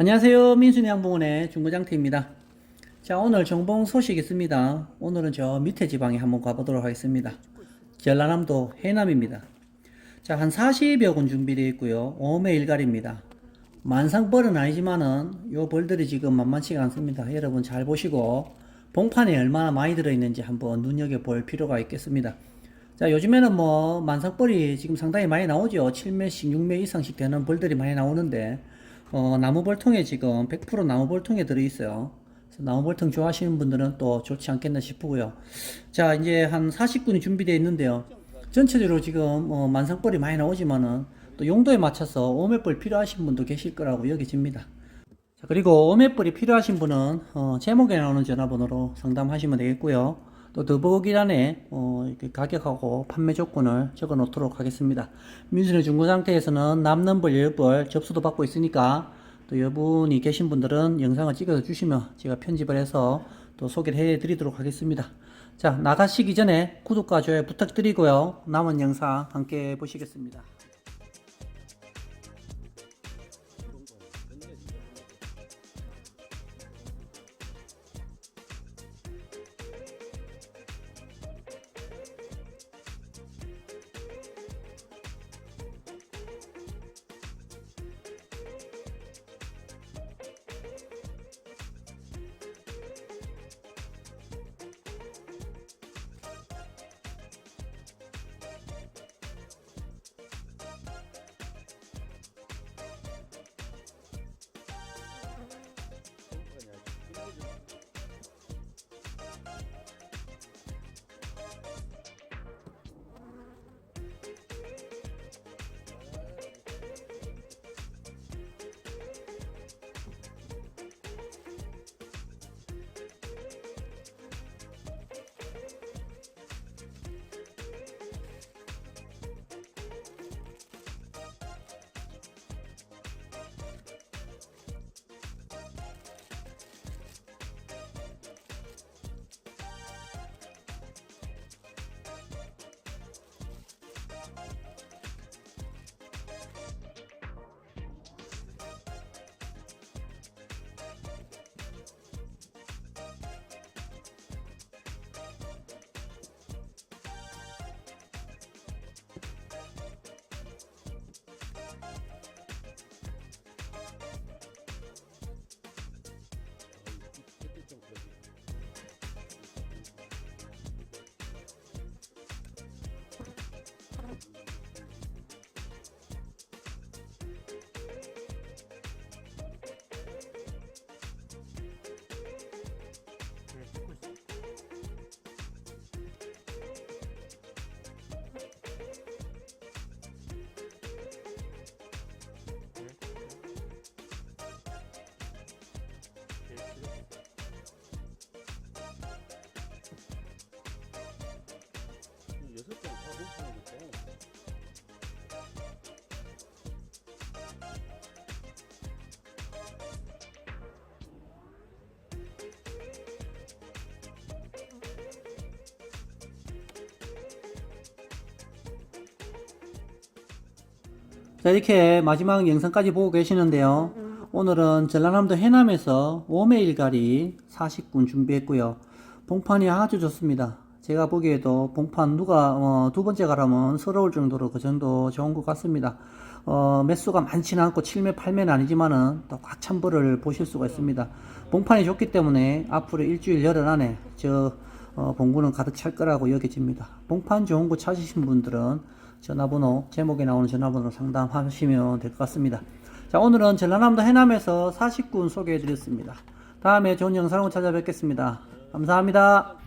안녕하세요. 민순이 양봉원의 중고장터입니다. 자, 오늘 정봉 소식 있습니다. 오늘은 저 밑에 지방에 한번 가보도록 하겠습니다. 전라남도 해남입니다. 자, 한 40여 군 준비되어 있고요. 오메 일갈입니다. 만상벌은 아니지만은 요 벌들이 지금 만만치가 않습니다. 여러분 잘 보시고 봉판에 얼마나 많이 들어있는지 한번 눈여겨볼 필요가 있겠습니다. 자, 요즘에는 뭐 만상벌이 지금 상당히 많이 나오죠. 7매씩, 6매 이상씩 되는 벌들이 많이 나오는데 어, 나무벌통에 지금 100% 나무벌통에 들어있어요. 나무벌통 좋아하시는 분들은 또 좋지 않겠나 싶고요. 자, 이제 한 40군이 준비되어 있는데요. 전체적으로 지금 어, 만상벌이 많이 나오지만은 또 용도에 맞춰서 오매벌 필요하신 분도 계실 거라고 여겨집니다. 자, 그리고 오매벌이 필요하신 분은 어, 제목에 나오는 전화번호로 상담하시면 되겠고요. 또 더보기란에 어, 가격하고 판매 조건을 적어 놓도록 하겠습니다. 민수의 중고 상태에서는 남는 벌, 여벌 접수도 받고 있으니까 또 여분이 계신 분들은 영상을 찍어서 주시면 제가 편집을 해서 또 소개를 해 드리도록 하겠습니다. 자, 나가시기 전에 구독과 좋아요 부탁드리고요. 남은 영상 함께 보시겠습니다. 자, 이렇게 마지막 영상까지 보고 계시는데요. 오늘은 전라남도 해남에서 오메일가리 40군 준비했고요. 봉판이 아주 좋습니다. 제가 보기에도 봉판 누가 어, 두 번째 가라면 서러울 정도로 그 정도 좋은 것 같습니다. 어, 매수가 많지는 않고 7매, 8매는 아니지만은 또 꽉 찬 벌을 보실 수가 있습니다. 봉판이 좋기 때문에 앞으로 일주일 열흘 안에 저 어, 봉구는 가득 찰 거라고 여겨집니다. 봉판 좋은 거 찾으신 분들은 전화번호, 제목에 나오는 전화번호로 상담하시면 될 것 같습니다. 자, 오늘은 전라남도 해남에서 40군 소개해 드렸습니다. 다음에 좋은 영상으로 찾아뵙겠습니다. 감사합니다.